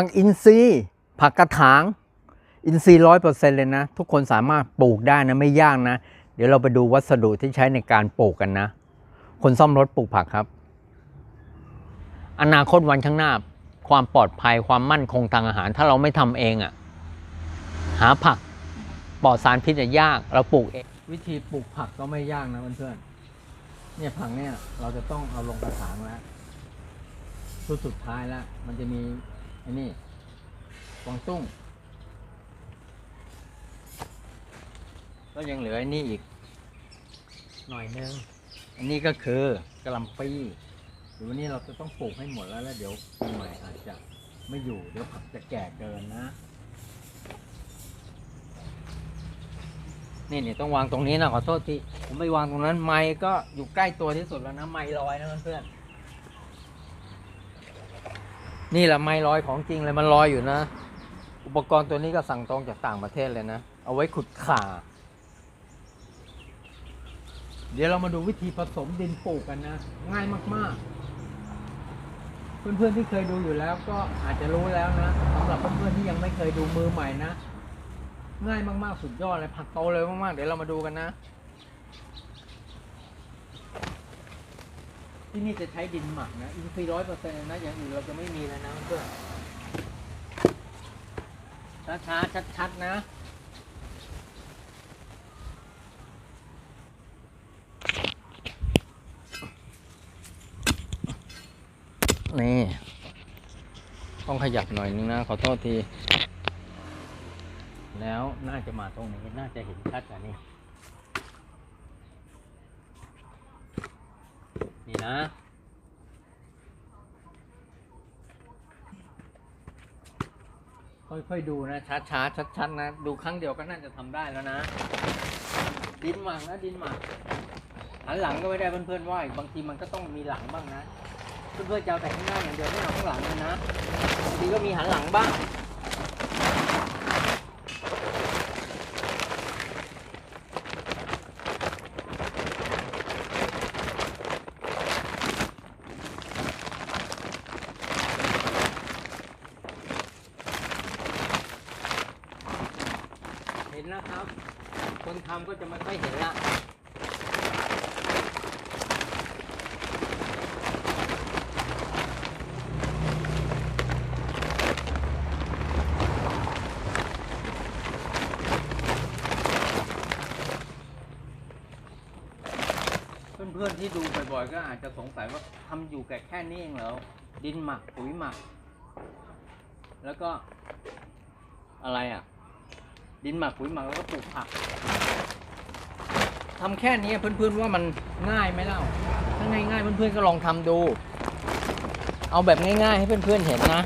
ผักอินทรีย์ผักกระถาง อินทรีย์ร้อยเปอร์เซ็นต์เลยนะ ทุกคนสามารถปลูกได้นะไม่ยากนะ เดี๋ยวเราไปดูวัสดุที่ใช้ในการปลูกกันนะ คนซ่อมรถปลูกผักครับ อนาคตวันข้างหน้า ความปลอดภัยความมั่นคงทางอาหาร ถ้าเราไม่ทำเองอะ่ะหาผักปลอดสารพิษจะยาก เราปลูกเองวิธีปลูกผักก็ไม่ยากนะเพื่อนๆเนี่ยผักเนี่ยเราจะต้องเอาลงกระถางแล้วชุดสุดท้ายแล้วมันจะมี อ้นี่กวางตุ้งก็ยังเหลือไอ้นี่อีก หน่อยนึงอันนี้ก็คือกระหลำปีเดี๋ยววันนี้เราจะต้องปลูกให้หมดแล้วแล้วเดี๋ยวปีใหม่อาจจะไม่อยู่เดี๋ยวผักจะแก่เกินนะ นี่นี่ต้องวางตรงนี้นะขอโทษทีผมไม่วางตรงนั้นไม้ก็อยู่ใกล้ตัวที่สุดแล้วนะไม้ลอยนะเพื่อนๆ นี่แหละไม้ลอยของจริงเลยมันลอยอยู่นะ อุปกรณ์ตัวนี้ก็สั่งตรงจากต่างประเทศเลยนะ เอาไว้ขุดข่า เดี๋ยวเรามาดูวิธีผสมดินปลูกกันนะ ง่ายมากๆ เพื่อนๆที่เคยดูอยู่แล้วก็อาจจะรู้แล้วนะสำหรับเพื่อนๆที่ยังไม่เคยดูมือใหม่นะ ง่ายมากๆสุดยอดเลยผักโตเลยมากๆเดี๋ยวเรามาดูกันนะ ที่นี่จะใช้ดินหมักนะอินทรีย์ร้อยเปอร์เซ็นต์นะอย่างอื่นเราจะไม่มีแล้วนะเพื่อนช้าๆชัดๆนะนี่ต้องขยับหน่อยนึงนะ ขอโทษที แล้วน่าจะมาตรงนี้ น่าจะเห็นชัดกว่านี้ นี่นะ ค่อยๆดูนะช้าๆชัดๆนะ ดูครั้งเดียวก็น่าจะทำได้แล้วนะ ดินหมักนะดินหมักหันหลังก็ไม่ได้เพื่อนๆว่าบางทีมันก็ต้องมีหลังบ้างนะ เพื่อนๆจะเอาแต่ข้างหน้าอย่างเดียวไม่เอาข้างหลังเลยนะบางทีก็มีหันหลังบ้าง เห็นแล้ว ครับคนทำก็จะไม่ค่อยเห็นละเพื่อนๆที่ดูบ่อยๆก็อาจจะสงสัยว่าทำอยู่แค่แค่นี้เองเหรอดินหมักปุ๋ยหมัก แล้วก็อะไรอะ ดินหมักปุ๋ยหมักแล้วก็ปลูกผักทำแค่นี้เพื่อนๆว่ามันง่ายไหมเล่าถ้าง่ายๆเพื่อนๆก็ลองทำดู เอาแบบง่ายๆให้เพื่อนๆเห็นนะ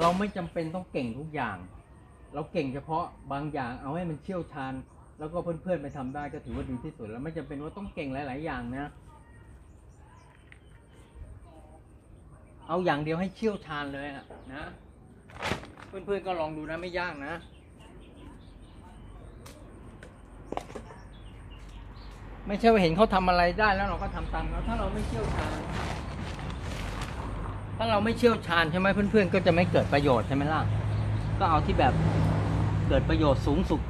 เราไม่จำเป็นต้องเก่งทุกอย่าง เราเก่งเฉพาะบางอย่างเอาให้มันเชี่ยวชาญ แล้วก็เพื่อนๆไปทำได้ก็ถือว่าดีที่สุด แล้วไม่จำเป็นว่าต้องเก่งหลาย ๆ อย่างนะ เอาอย่างเดียวให้เชี่ยวชาญเลยอะนะ เพื่อนๆก็ลองดูนะไม่ยากนะ ไม่ใช่ว่าเห็นเขาทำอะไรได้แล้วเราก็ทำตามเขาถ้าเราไม่เชี่ยวชาญ ถ้าเราไม่เชี่ยวชาญใช่ไหมเพื่อนๆ ก็จะไม่เกิดประโยชน์ใช่ไหมล่ะ ก็เอาที่แบบเกิดประโยชน์สูงสุด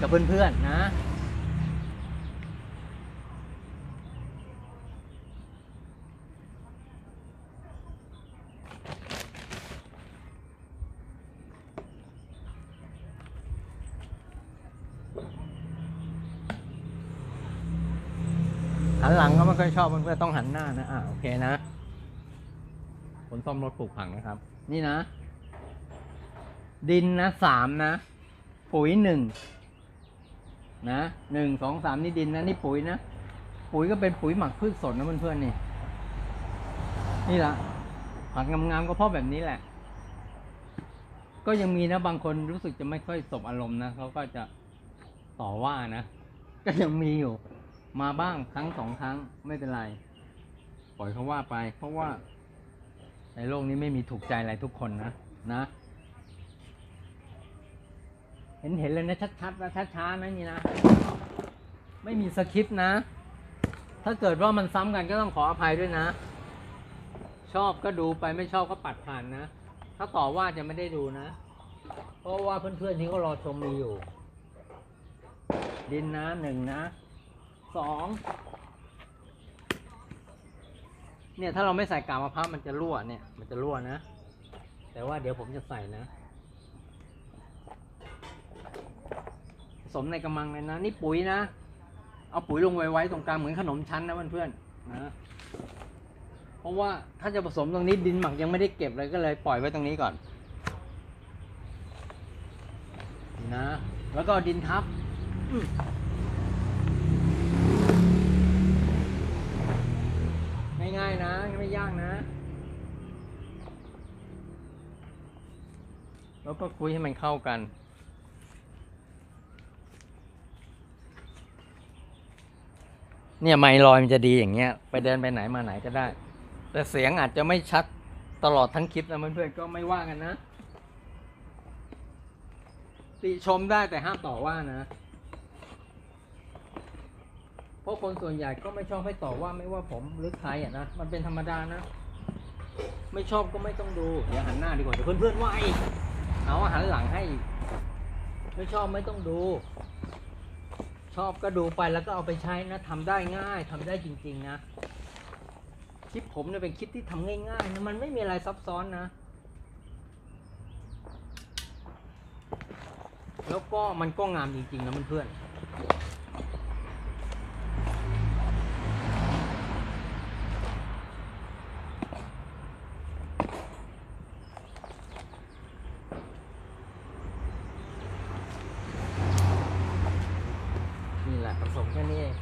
กับเพื่อนๆนะ หันหลังก็ไม่ค่อย ชอบเพื่อนๆต้องหันหน้านะอ่าโอเคนะคนซ่อมรถปลูกผักนะครับ นี่นะ ดินนะสามนะ ปุ๋ยหนึ่งนะหนึ่งสองสามนี่ดินนะนี่ปุ๋ยนะปุ๋ยก็เป็นปุ๋ยหมักพืชสดนะเพื่อนๆนี่ นี่ละผักงามๆก็เพราะแบบนี้แหละ ก็ยังมีนะบางคนรู้สึกจะไม่ค่อยสบอารมณ์นะเขาก็จะต่อว่านะ ก็ยังมีอยู่ มาบ้างครั้งสองครั้งไม่เป็นไร ปล่อยเขาว่าไป เพราะว่า ในโลกนี้ไม่มีถูกใจอะไรทุกคนนะนะ เห็นเห็นเลยนะชัดๆนะช้าๆนะนี่นะ ไม่มีสคริปต์นะ ถ้าเกิดว่ามันซ้ำกันก็ต้องขออภัยด้วยนะ ชอบก็ดูไปไม่ชอบก็ปัดผ่านนะ ถ้าต่อว่าจะไม่ได้ดูนะ เพราะว่าเพื่อนๆที่เขารอชมมีอยู่ ดินนะหนึ่งนะ สองเนี่ยถ้าเราไม่ใส่กากมะพร้าวมันจะรั่วเนี่ย มันจะรั่วนะ แต่ว่าเดี๋ยวผมจะใส่นะผสมในกระมังเลยนะ นี่ปุ๋ยนะ เอาปุ๋ยลงไว้ไว้ตรงกลางเหมือนขนมชั้นนะเพื่อนๆนะเพราะว่าถ้าจะผสมตรงนี้ดินหมักยังไม่ได้เก็บเลยก็เลยปล่อยไว้ตรงนี้ก่อนนะ แล้วก็ดินทับ นะไม่ยากนะ แล้วก็คุยให้มันเข้ากัน เนี่ยไมค์ลอยมันจะดีอย่างเงี้ย ไปเดินไปไหนมาไหนก็ได้ แต่เสียงอาจจะไม่ชัดตลอดทั้งคลิปนะเพื่อนๆก็ไม่ว่ากันนะ ติชมได้แต่ห้ามต่อว่านะ เพราะคนส่วนใหญ่ก็ไม่ชอบให้ต่อว่าไม่ว่าผมหรือใครอะนะ มันเป็นธรรมดานะ ไม่ชอบก็ไม่ต้องดูเดี๋ยวหันหน้าดีกว่าเดี๋ยวเพื่อนๆว่าอีกเอาหันหลังให้อีกไม่ชอบไม่ต้องดู ชอบก็ดูไปแล้วก็เอาไปใช้นะทำได้ง่ายทำได้จริง ๆ นะคลิปผมเนี่ยเป็นคลิปที่ทำง่ายๆนะมันไม่มีอะไรซับซ้อนนะแล้วก็มันก็งามจริงๆนะเพื่อนๆนี่แหละผสมแค่นี้เอง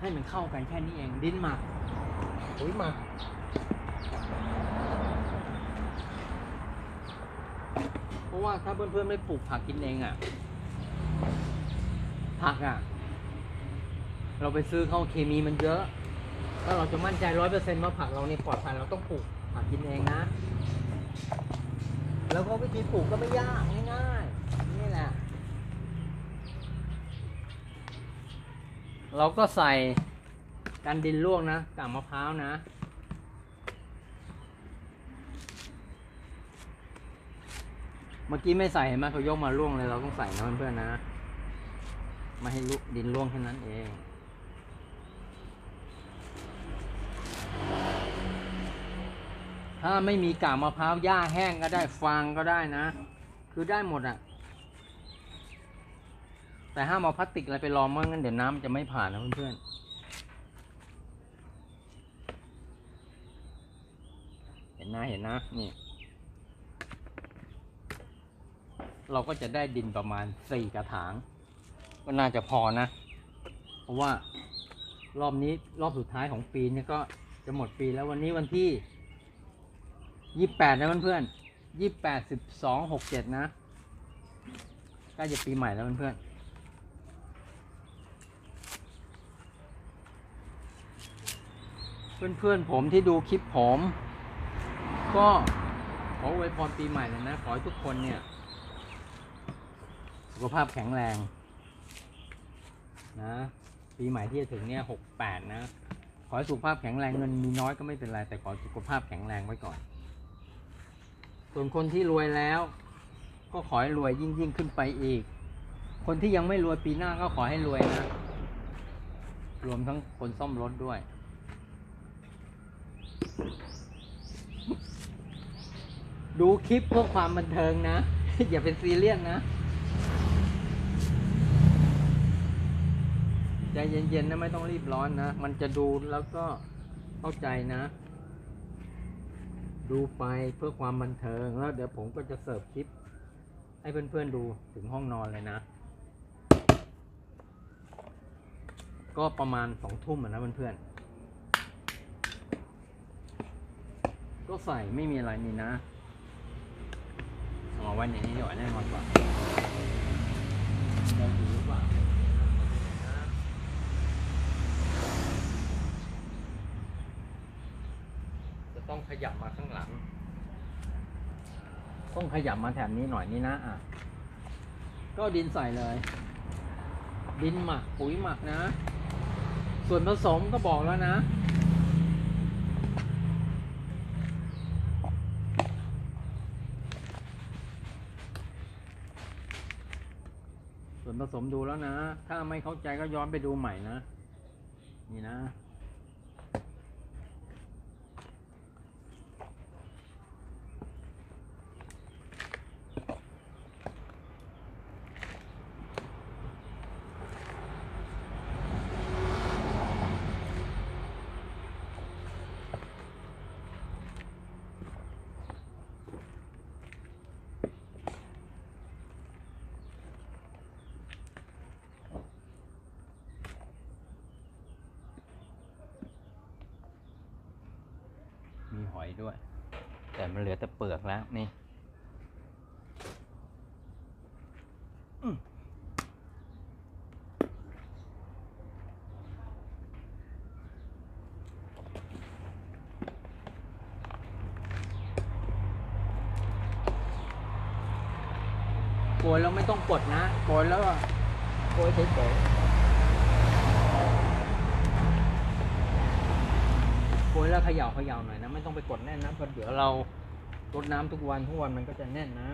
ให้ มันเข้ากันแค่นี้เองดินหมักปุ๋ยหมักเพราะว่าถ้าเพื่อนๆไม่ปลูกผักกินเองอะ ผักอะ เราไปซื้อเข้าเคมีมันเยอะ ถ้าเราจะมั่นใจร้อยเปอร์เซ็นต์ว่าผักเราเนี่ยปลอดภัยเราต้องปลูกผักกินเองนะ แล้วก็วิธีปลูกก็ไม่ยากง่ายๆนี่แหละ เราก็ใส่ กันดินลวกนะกากมะพร้าวนะ เมื่อกี้ไม่ใส่เห็นไหมเขายกมาล่วงเลยเราต้องใส่นะเพื่อนๆนะไม่ให้ดินล่วงแค่นั้นเองถ้าไม่มีกากมะพร้าวหญ้าแห้งก็ได้ฟางก็ได้นะ คือได้หมดอะแต่ห้ามเอาพลาสติกอะไรไปรองเมื่องั้นเดี๋ยวน้ำจะไม่ผ่านนะเพื่อนๆ เห็ นนะเห็นนะนี่ เราก็จะได้ดินประมาณสี่กระถาง ก็น่าจะพอนะ เพราะว่ารอบนี้รอบสุดท้ายของปีนี้ก็จะหมดปีแล้ววันนี้วันที่ยี่แปดนะเพื่อนๆยี่แปดสิบสองหกเจ็ดนะใกล้จะปีใหม่แล้วเพื่อนๆเพื่อนๆผมที่ดูคลิปผม ก็ขออวยพรปีใหม่เลยนะ ขอให้ทุกคนเนี่ย สุขภาพแข็งแรงนะปีใหม่ที่จะถึงเนี่ยหกแปดนะ ขอให้สุขภาพแข็งแรงเงินมีน้อยก็ไม่เป็นไร แต่ขอสุขภาพแข็งแรงไว้ก่อน ส่วนคนที่รวยแล้ว ก็ขอให้รวยยิ่งยิ่งขึ้นไปอีก คนที่ยังไม่รวยปีหน้าก็ขอให้รวยนะ รวมทั้งคนซ่อมรถด้วย ดูคลิปเพื่อความบันเทิงนะ อย่าเป็นซีเรียสนะ ใจเย็นๆนะไม่ต้องรีบร้อนนะ มันจะดูแล้วก็เข้าใจนะ ดูไปเพื่อความบันเทิงแล้วเดี๋ยวผมก็จะเสิร์ฟคลิป ให้เพื่อนๆดูถึงห้องนอนเลยนะ ก็ประมาณสองทุ่มนะเพื่อนๆก็ใส่ไม่มีอะไรนี่นะ เอาไว้ในนี้ดีกว่าแน่นอนกว่าได้ดีหรือเปล่าจะต้องขยับมาข้างหลัง ต้องขยับมาแถบนี้หน่อยนี่นะอะ ก็ดินใส่เลย ดินหมักปุ๋ยหมักนะ ส่วนผสมก็บอกแล้วนะ ส่วนผสมดูแล้วนะ ถ้าไม่เข้าใจก็ย้อนไปดูใหม่นะ นี่นะ มีหอยด้วย แต่มันเหลือแต่เปลือกแล้ว นี่อืมโก ยแล้วไม่ต้องกดนะโกยแล้วโกยเฉยๆโกยแล้วเขย่าเขย่าหน่อยนะ ไม่ต้องไปกดแน่นนะเพราะเดี๋ยวเรารดน้ำทุกวันทุกวันมันก็จะแน่นนะ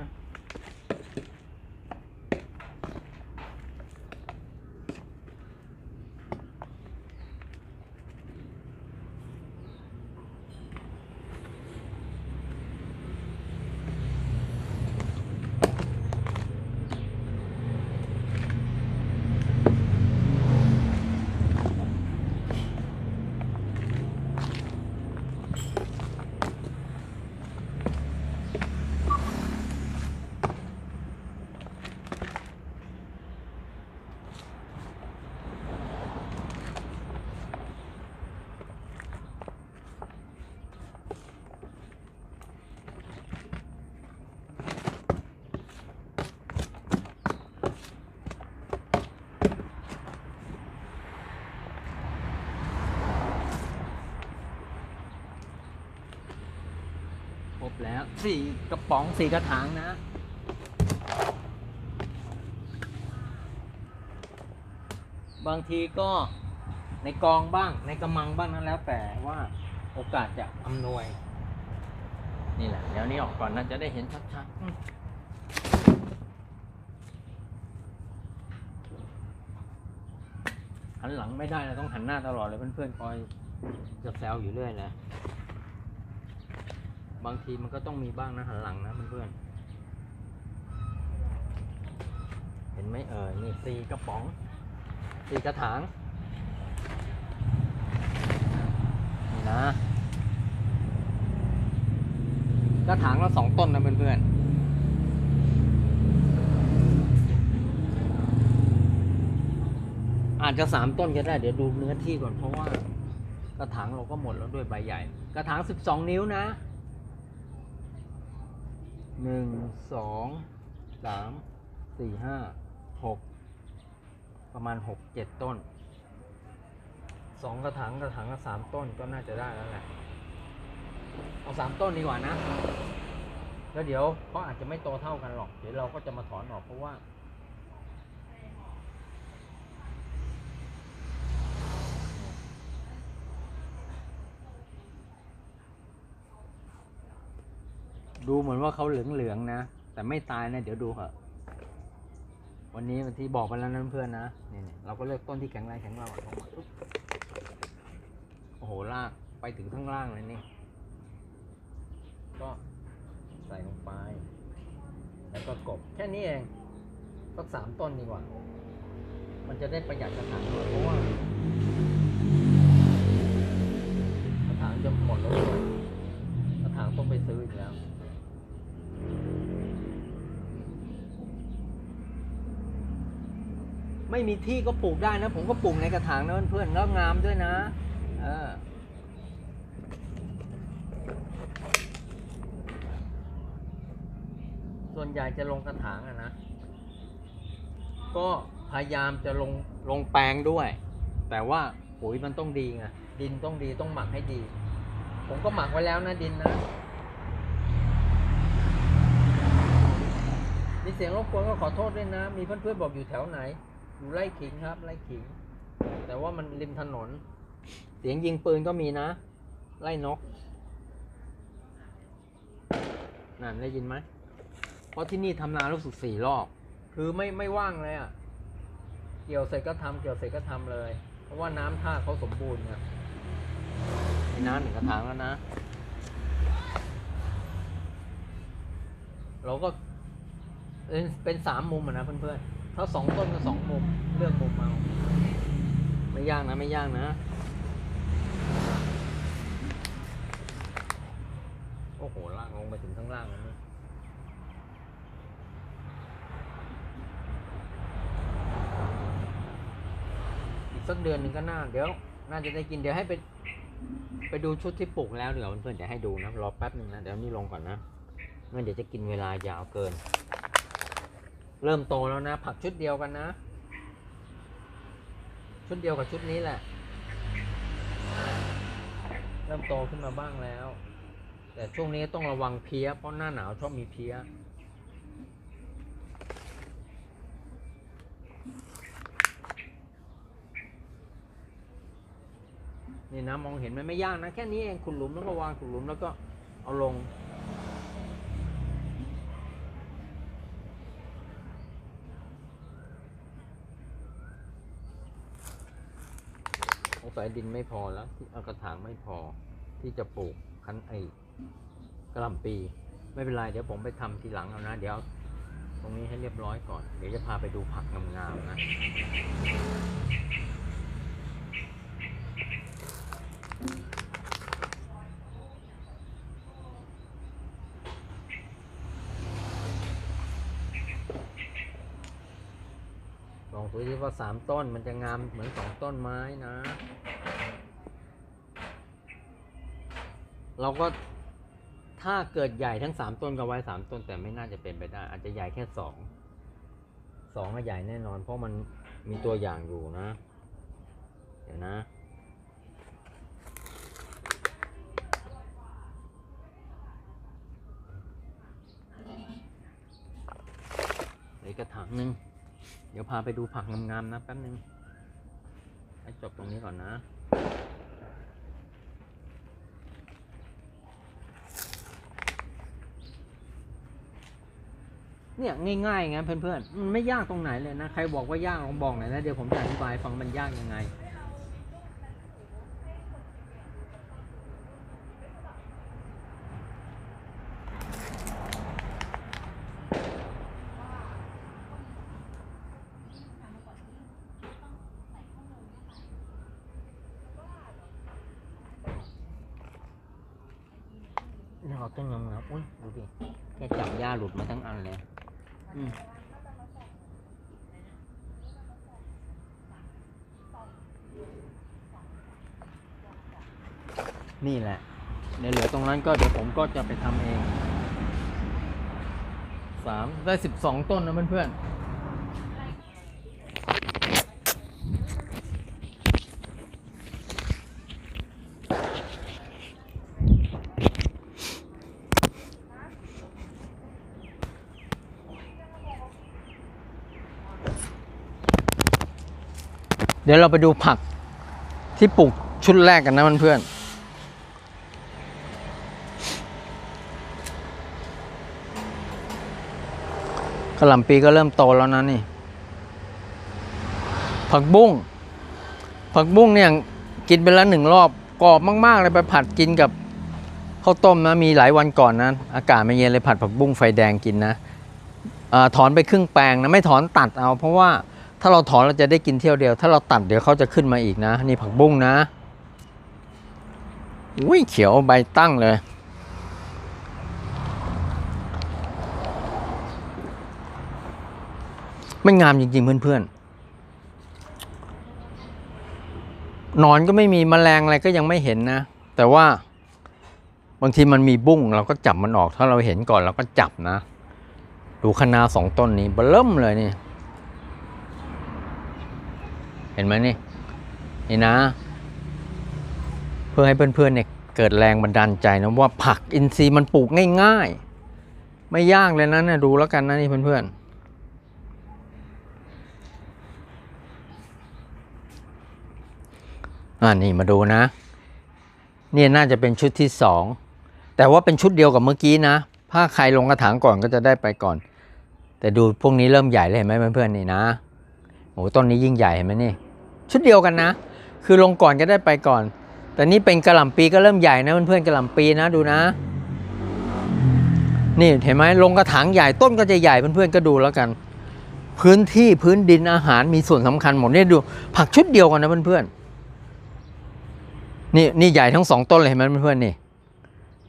สี่กระป๋องสี่กระถางนะ บางทีก็ในกองบ้างในกระมังบ้างนั้นแล้วแต่ว่าโอกาสจะอำนวย นี่แหละ เดี๋ยวนี้ออกก่อนนะจะได้เห็นชัดๆหันหลังไม่ได้นะต้องหันหน้าตลอดเลยเพื่อนๆคอยจะแซวอยู่เรื่อยนะ บางทีมันก็ต้องมีบ้างนะหันหลังนะเพื่อนๆเห็นไหมเออนี่สี่กระป๋องสี่กระถางนี่นะ กระถางละสองต้นนะเพื่อนๆอาจจะสามต้นก็ได้เดี๋ยวดูเนื้อที่ก่อนเพราะว่ากระถางเราก็หมดแล้วด้วยใบใหญ่ กระถางสิบสองนิ้วนะ หนึ่งสองสามสี่ห้าหกประมาณหกเจ็ดต้นสองกระถางกระถางละสามต้นก็น่าจะได้แล้วแหละเอาสามต้นดีกว่านะ แล้วเดี๋ยวเขาอาจจะไม่โตเท่ากันหรอก เดี๋ยวเราก็จะมาถอนออกเพราะว่า ดูเหมือนว่าเขาเหลืองๆนะ แต่ไม่ตายนะ เดี๋ยวดูเหอะวันนี้ที่บอกไปแล้วนะเพื่อนนะนี่เราก็เลือกต้นที่แข็งแรงแข็งแรงลงมาปุ๊บโอ้โหลากไปถึงข้างล่างเลยนี่ ก็ใส่ลงไป แล้วก็กบแค่นี้เองสักสามต้นดีกว่า มันจะได้ประหยัดกระถางหน่อยเพราะว่ากระถางจะหมดแล้วกระถางต้องไปซื้ออีกแล้ว ไม่มีที่ก็ปลูกได้นะ ผมก็ปลูกในกระถางนะเพื่อนๆแล้วงามด้วยนะ เออส่วนใหญ่จะลงกระถางอะนะ ก็พยายามจะลงลงแปลงด้วย แต่ว่าปุ๋ยมันต้องดีไงดินต้องดีต้องหมักให้ดี ผมก็หมักไว้แล้วนะดินนะ มี เสียงรบกวนก็ขอโทษด้วยนะ มีเพื่อนๆบอกอยู่แถวไหน อยู่ไร่ขิงครับ ไร่ขิง แต่ว่ามันริมถนน เสียงยิงปืนก็มีนะ ไล่นก นั่นได้ยินไหม เพราะที่นี่ทำนารู้สึกสี่รอบ คือไม่ไม่ว่างเลยอะ่ะ เกี่ยวเสร็จก็ทำเกี่ยวเสร็จก็ทำเลย เพราะว่าน้ำท่าเขาสมบูรณ์ครับมีน้ำหนึ่งกระถางแล้วนะ เราก็ เป็นสามมุมอะนะเพื่อนๆ ถ้าสองต้นก็สองมุมเลือกมุมเอาไม่ยากนะไม่ยากนะ โอ้โหล่างลงไปถึงข้างล่างแล้วนะอีกสักเดือนหนึ่งก็น่าเดี๋ยว น่าจะได้กินเดี๋ยวให้ไปไปดูชุดที่ปลูกแล้วเดี๋ยวเพื่อนๆจะให้ดูนะรอแป๊บหนึ่งนะเดี๋ยวนี่ลงก่อนนะไม่งั้นเดี๋ยวจะกินเวลายาวเกิน เริ่มโตแล้วนะ ผักชุดเดียวกันนะ ชุดเดียวกับชุดนี้แหละ เริ่มโตขึ้นมาบ้างแล้ว แต่ช่วงนี้ต้องระวังเพี้ย เพราะหน้าหนาวชอบมีเพี้ยนี่นะมองเห็นมันไม่ยากนะ แค่นี้เองขุดหลุมแล้วก็วางขุดหลุมแล้วก็เอาลง สงสั ยดินไม่พอแล้วที่เอากระถางไม่พอที่จะปลูกคันไอ้กระหล่ำปี ไม่เป็นไรเดี๋ยวผมไปทำทีหลังเอานะ เดี๋ยว ตรงนี้ให้เรียบร้อยก่อน เดี๋ยวจะพาไปดูผักงามๆนะลองดูที่ว่าสามต้นมันจะงามเหมือนสองต้นไม้นะ เราก็ถ้าเกิดใหญ่ทั้งสามต้นก็ไว้สามต้น แต่ไม่น่าจะเป็นไปได้ อาจจะใหญ่แค่สองสองก็ใหญ่แน่นอน เพราะมันมีตัวอย่างอยู่นะ เดี๋ยวนะเหลืออกกระถางหนึ่งเดี๋ยวพาไปดูผักงามๆนะแป๊บนึงให้จบตรงนี้ก่อนนะ เนี่ยง่ายๆไงเพื่อนๆมันไม่ยากตรงไหนเลยนะ ใครบอกว่ายากลองบอกหน่อยนะ เดี๋ยวผมจะอธิบายฟังมันยากยังไงนี่เราต้นงามๆอุ้ยดูดิแค่ นี่แหลุดมาทั้งอันเลยอืมนี่แหละในเหลือตรงนั้นก็เดี๋ยวผมก็จะไปทำเองสามได้สิบสองต้นนะเพื่อนๆ ดี๋ยวเราไปดูผักที่ปลูกชุดแรกกันนะเพื่อนๆกระหล่ำปีก็เริ่มโตแล้วนะนี่ ผักบุ้ง ผักบุ้งเนี่ยกินไปแล้วหนึ่งรอบกรอบมาก ๆ เลยไปผัดกินกับข้าวต้มนะมีหลายวันก่อนนะ อากาศไม่เย็นเลยผัดผักบุ้งไฟแดงกินนะอถอนไปครึ่งแปลงนะ ไม่ถอนตัดเอาเพราะว่า ถ้าเราถอนเราจะได้กินเที่ยวเดียว ถ้าเราตัดเดี๋ยวเขาจะขึ้นมาอีกนะ นี่ผักบุ้งนะอุ้ยเขียวใบตั้งเลยไม่งามจริง ๆ เพื่อนๆนอนก็ไม่มีแมลงอะไรก็ยังไม่เห็นนะ แต่ว่าบางทีมันมีบุ้งเราก็จับมันออก ถ้าเราเห็นก่อนเราก็จับนะ ดูคะนาสองต้นนี้เบิ่มเลยนี่ เห็นไหมนี่นี่นะ เพื่อให้เพื่อนๆเนี่ยเกิดแรงบันดาลใจนะว่าผักอินทรีย์มันปลูกง่ายๆ ไม่ยากเลยนะเนี่ยดูแล้วกันนะนี่เพื่อนๆอ่านี่มาดูนะเนี่ยน่าจะเป็นชุดที่สองแต่ว่าเป็นชุดเดียวกับเมื่อกี้นะถ้าใครลงกระถางก่อนก็จะได้ไปก่อน แต่ดูพวกนี้เริ่มใหญ่เลยเห็นไหมเพื่อนๆนี่นะ โอ้ต้นนี้ยิ่งใหญ่เห็นไหมนี่ ชุดเดียวกันนะ คือลงก่อนก็ได้ไปก่อน แต่นี่เป็นกระหล่ำปีก็เริ่มใหญ่นะเพื่อนๆกระหล่ำปีนะดูนะ นี่เห็นไหมลงกระถางใหญ่ต้นก็จะใหญ่เพื่อนๆก็ดูแล้วกัน พื้นที่พื้นดินอาหารมีส่วนสำคัญหมดเนี่ยดู ผักชุดเดียวกันนะเพื่อนๆนี่นี่ใหญ่ทั้งสองต้นเลยเห็นไหมเพื่อนๆนี่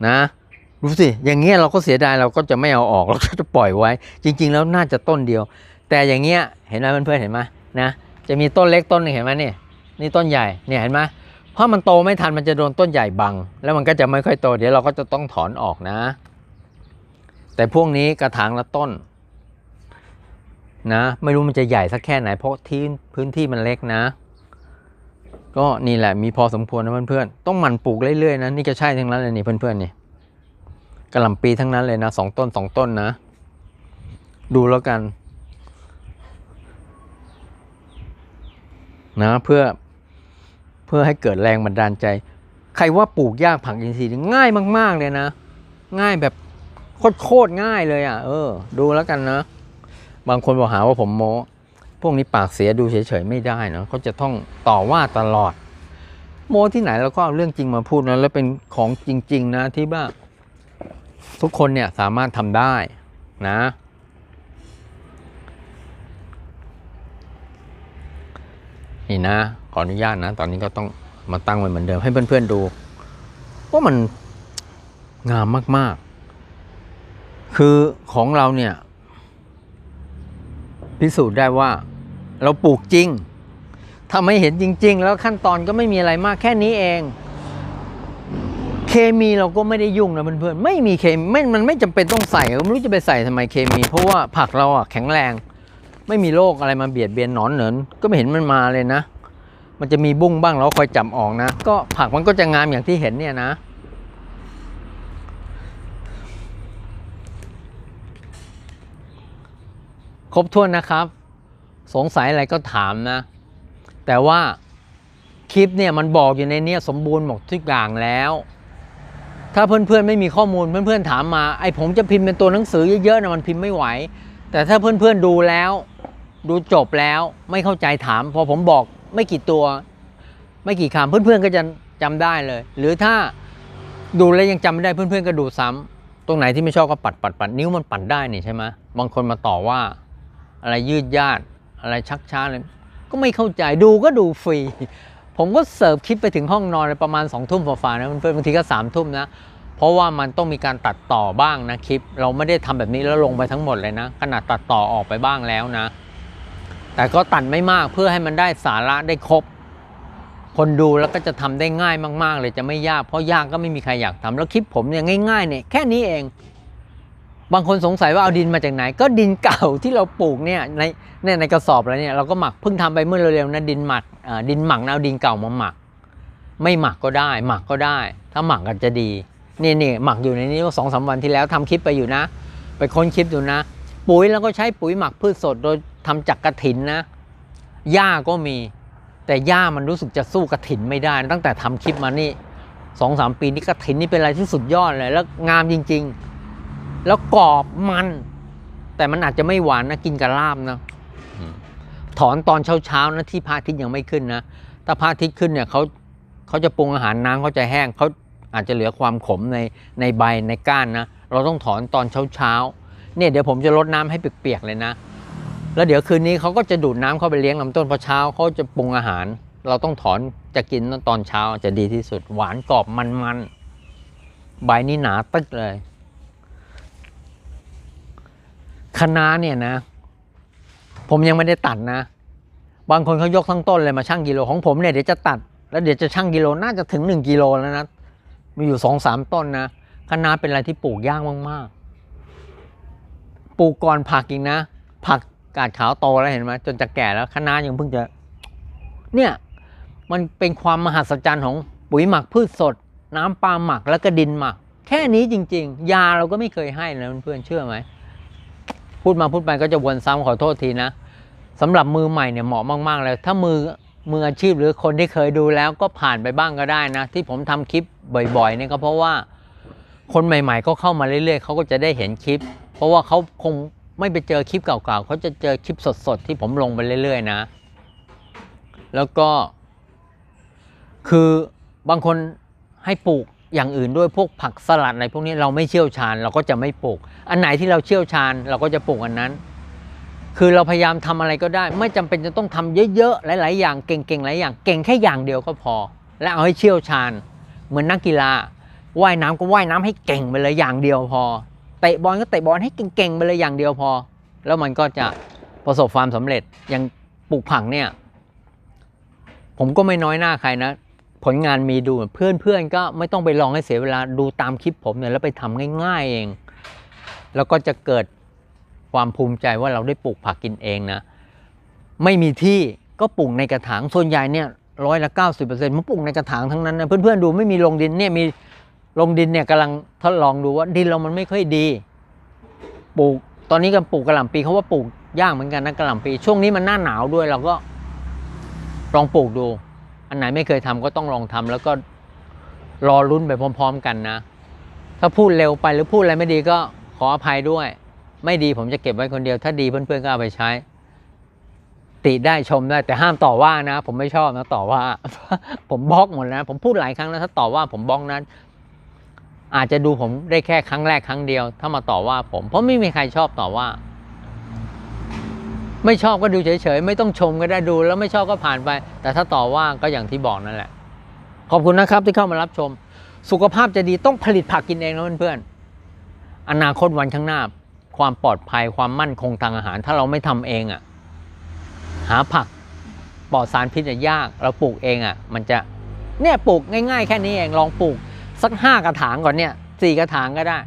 นะดูสิ อย่างเงี้ยเราก็เสียดายเราก็จะไม่เอาออกเราก็จะปล่อยไว้ จริง ๆ แล้วน่าจะต้นเดียว แต่อย่างเงี้ยเห็นไหมเพื่อนๆเห็นไหมนะจะมีต้นเล็กต้นหนึงเห็นไหมนี่นี่ต้นใหญ่เนี่ยเห็นไหมเพราะมันโตไม่ทันมันจะโดนต้นใหญ่บัง แล้วมันก็จะไม่ค่อยโตเดี๋ยวเราก็จะต้องถอนออกนะ แต่พวกนี้กระถางละต้นนะไม่รู้มันจะใหญ่สักแค่ไหนเพราะที่พื้นที่มันเล็กนะ ก็นี่แหละมีพอสมควรนะเพื่อนๆต้องหมั่นปลูกเรื่อยๆนะนี่ก็ใช่ทั้งนั้นเลยนี่เพื่อนๆนี่กระหล่ำปีทั้งนั้นเลยนะสองต้นสองต้นนะ ดูแล้วกัน นะเพื่อเพื่อให้เกิดแรงบันดาลใจ ใครว่าปลูกยากผักอินทรีย์ง่ายมาก ๆ เลยนะ ง่ายแบบโคตรง่ายเลยอะ เออ ดูแล้วกันนะ บางคนบอกหาว่าผมโม้พวกนี้ปากเสียดูเฉยๆไม่ได้นะเขาจะต้องต่อว่าตลอด โม้ที่ไหนเราก็เอาเรื่องจริงมาพูดนะแล้วเป็นของจริง ๆ นะที่ว่าทุกคนเนี่ยสามารถทำได้นะ นี่นะ ขออนุญาตนะ ตอนนี้ก็ต้องมาตั้งไว้เหมือนเดิมให้เพื่อนๆดูว่ามันงามมากๆ คือของเราเนี่ย พิสูจน์ได้ว่าเราปลูกจริงทำให้เห็นจริง ๆ แล้วขั้นตอนก็ไม่มีอะไรมากแค่นี้เอง เคมีเราก็ไม่ได้ยุ่งนะเพื่อนๆไม่มีเคมีไม่มันไม่จำเป็นต้องใส่ไม่รู้จะไปใส่ทำไมเคมี เพราะว่าผักเราอะแข็งแรง ไม่มีโรคอะไรมาเบียดเบียนหนอนเหนินก็ไม่เห็นมันมาเลยนะ มันจะมีบุ้งบ้างเราคอยจับออกนะ ก็ผักมันก็จะงามอย่างที่เห็นเนี่ยนะ ครบถ้วนนะครับ สงสัยอะไรก็ถามนะ แต่ว่าคลิปเนี่ยมันบอกอยู่ในเนี้ยสมบูรณ์หมดทุกอย่างแล้ว ถ้าเพื่อนๆไม่มีข้อมูลเพื่อนๆถามมาไอ้ผมจะพิมพ์เป็นตัวหนังสือเยอะๆนะมันพิมพ์ไม่ไหว แต่ถ้าเพื่อนๆดูแล้ว ดูจบแล้วไม่เข้าใจถาม พอผมบอกไม่กี่ตัว ไม่กี่คำเพื่อนๆก็จะจำได้เลย หรือถ้าดูแล้วยังจำไม่ได้เพื่อนๆก็ดูซ้ำตรงไหนที่ไม่ชอบก็ปัดปัดปัดนิ้วมันปัดได้นี่ใช่ไหมบางคนมาต่อว่า อะไรยืดยาดอะไรชักช้าเลยก็ไม่เข้าใจดูก็ดูฟรี ผมก็เสิร์ฟคลิปไปถึงห้องนอนเลยประมาณ2องทุ่มฝ่าๆนะเพื่อนๆบางทีก็3ามทุ่มนะเพราะว่ามันต้องมีการตัดต่อบ้างนะคลิป เราไม่ได้ทำแบบนี้แล้วลงไปทั้งหมดเลยนะขนาดตัดต่อออกไปบ้างแล้วนะ แต่ก็ตัดไม่มากเพื่อให้มันได้สาระได้ครบ คนดูแล้วก็จะทำได้ง่ายมาก ๆ เลยจะไม่ยาก เพราะยากก็ไม่มีใครอยากทำแล้วคลิปผมเนี่ยง่ายๆเนี่ยแค่นี้เอง บางคนสงสัยว่าเอาดินมาจากไหน ก็ดินเก่าที่เราปลูกเนี่ยในเนี่ยในกระสอบแล้วเนี่ยเราก็หมักเพิ่งทำไปเมื่อเร็วๆนะดินหมักดินหมักนะเอาดินเก่ามาหมัก ไม่หมักก็ได้ หมักก็ได้ ถ้าหมักกันจะดีนี่นี่หมักอยู่ในนี้ก็สองสามวันที่แล้วทำคลิปไปอยู่นะ ไปค้นคลิปดูนะ ปุ๋ยแล้วก็ใช้ปุ๋ยหมักพืชสดโดย ทำจากกระถินนะหญ้าก็มี แต่หญ้ามันรู้สึกจะสู้กระถินไม่ได้ ตั้งแต่ทำคลิปมานี่สองสามปีนี้กระถินนี่เป็นอะไรที่สุดยอดเลย แล้วงามจริง ๆ แล้วกรอบมัน แต่มันอาจจะไม่หวานนะกินกับลาบนะถอนตอนเช้าๆนะที่พระอาทิตย์ยังไม่ขึ้นนะถ้าพระอาทิตย์ขึ้นเนี่ยเขาเขาจะปรุงอาหารน้ำเขาจะแห้งเขาอาจจะเหลือความขมในในใบในก้านนะ เราต้องถอนตอนเช้าๆเนี่ยเดี๋ยวผมจะรดน้ำให้เปียกๆเลยนะ แล้วเดี๋ยวคืนนี้เขาก็จะดูดน้ำเข้าไปเลี้ยงลำต้นพอเช้าเขาจะปรุงอาหาร เราต้องถอนจะกินตอนเช้าจะดีที่สุด หวานกรอบมันๆใบนี่หนาตึกเลยคะน้าเนี่ยนะ ผมยังไม่ได้ตัดนะ บางคนเขายกทั้งต้นเลยมาชั่งกิโลของผมเนี่ยเดี๋ยวจะตัด แล้วเดี๋ยวจะชั่งกิโลน่าจะถึง 1กิโลแล้วนะมีอยู่สองสามต้นนะคะน้าเป็นอะไรที่ปลูกยากมาก ๆ ปลูกก่อนผักอีกนะ ผัก กาดขาวโตแล้วเห็นไหมจนจะแก่แล้วคะน้ายังเพิ่งจะ เนี่ย มันเป็นความมหัศจรรย์ของปุ๋ยหมักพืชสด น้ำปลาหมักแล้วก็ดินหมัก แค่นี้จริง ๆ ยาเราก็ไม่เคยให้นะเพื่อนเชื่อไหมพูดมาพูดไปก็จะวนซ้ำขอโทษทีนะสำหรับมือใหม่เนี่ยเหมาะมาก ๆ เลย ถ้ามือมืออาชีพหรือคนที่เคยดูแล้วก็ผ่านไปบ้างก็ได้นะ ที่ผมทำคลิปบ่อยๆเนี่ยก็เพราะว่าคนใหม่ ๆ ก็เข้ามาเรื่อย ๆเขาก็จะได้เห็นคลิป เพราะว่าเขาคง ไม่ไปเจอคลิปเก่าๆเขาจะเจอคลิปสดๆที่ผมลงไปเรื่อยๆนะ แล้วก็ คือบางคนให้ปลูกอย่างอื่นด้วยพวกผักสลัดอะไรพวกนี้เราไม่เชี่ยวชาญ เราก็จะไม่ปลูก อันไหนที่เราเชี่ยวชาญ เราก็จะปลูกอันนั้น คือเราพยายามทำอะไรก็ได้ ไม่จำเป็นจะต้องทำเยอะๆ หลาย ๆ อย่างเก่งๆหลายอย่างเก่งแค่อย่างเดียวก็พอ และเอาให้เชี่ยวชาญ เหมือนนักกีฬาว่ายน้ำก็ว่ายน้ำให้เก่งไปเลยอย่างเดียวพอ เตะบอลก็เตะบอลให้เก่งๆไปเลยอย่างเดียวพอ แล้วมันก็จะประสบความสำเร็จอย่างปลูกผักเนี่ย ผมก็ไม่น้อยหน้าใครนะ ผลงานมีดูเพื่อนๆก็ไม่ต้องไปลองให้เสียเวลาดูตามคลิปผมเนี่ยแล้วไปทำง่าย ๆเอง แล้วก็จะเกิดความภูมิใจว่าเราได้ปลูกผักกินเองนะ ไม่มีที่ก็ปลูกในกระถางส่วนใหญ่เนี่ยร้อยละเก้าสิบเปอร์เซ็นต์มันปลูกในกระถางทั้งนั้นนะเพื่อนๆดูไม่มีลงดินเนี่ยมี ลงดินเนี่ยกำลังทดลองดูว่าดินเรามันไม่ค่อยดี ปลูกตอนนี้ก็ปลูกกระหล่ำปีเขาว่าปลูกยากเหมือนกันนะกระหล่ำปี ช่วงนี้มันหน้าหนาวด้วยเราก็ลองปลูกดู อันไหนไม่เคยทำก็ต้องลองทำแล้วก็รอรุ้นไปพร้อม ๆ กันนะ ถ้าพูดเร็วไปหรือพูดอะไรไม่ดีก็ขออภัยด้วย ไม่ดีผมจะเก็บไว้คนเดียว ถ้าดีเพื่อนๆก็เอาไปใช้ ติได้ชมได้แต่ห้ามต่อว่านะ ผมไม่ชอบนะต่อว่า ผมบล็อกหมดนะผมพูดหลายครั้งแล้วถ้าต่อว่าผมบล็อกนั้น อาจจะดูผมได้แค่ครั้งแรกครั้งเดียว ถ้ามาต่อว่าผม เพราะไม่มีใครชอบต่อว่า ไม่ชอบก็ดูเฉยๆ ไม่ต้องชมก็ได้ดูแล้วไม่ชอบก็ผ่านไป แต่ถ้าต่อว่าก็อย่างที่บอกนั่นแหละ ขอบคุณนะครับที่เข้ามารับชม สุขภาพจะดีต้องผลิตผักกินเองนะเพื่อนๆอนาคตวันข้างหน้า ความปลอดภัยความมั่นคงทางอาหาร ถ้าเราไม่ทำเองอะ่ะ หาผักปลอดสารพิษอะยาก เราปลูกเองอะ่ะ มันจะเนี่ยปลูกง่าย ๆ แค่นี้เองลองปลูก สักห้ากระถางก่อนเนี่ยสี่กระถางก็ได้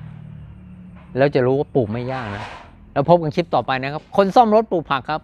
แล้วจะรู้ว่าปลูกไม่ยากนะ แล้วพบกันคลิปต่อไปนะครับ คนซ่อมรถปลูกผักครับ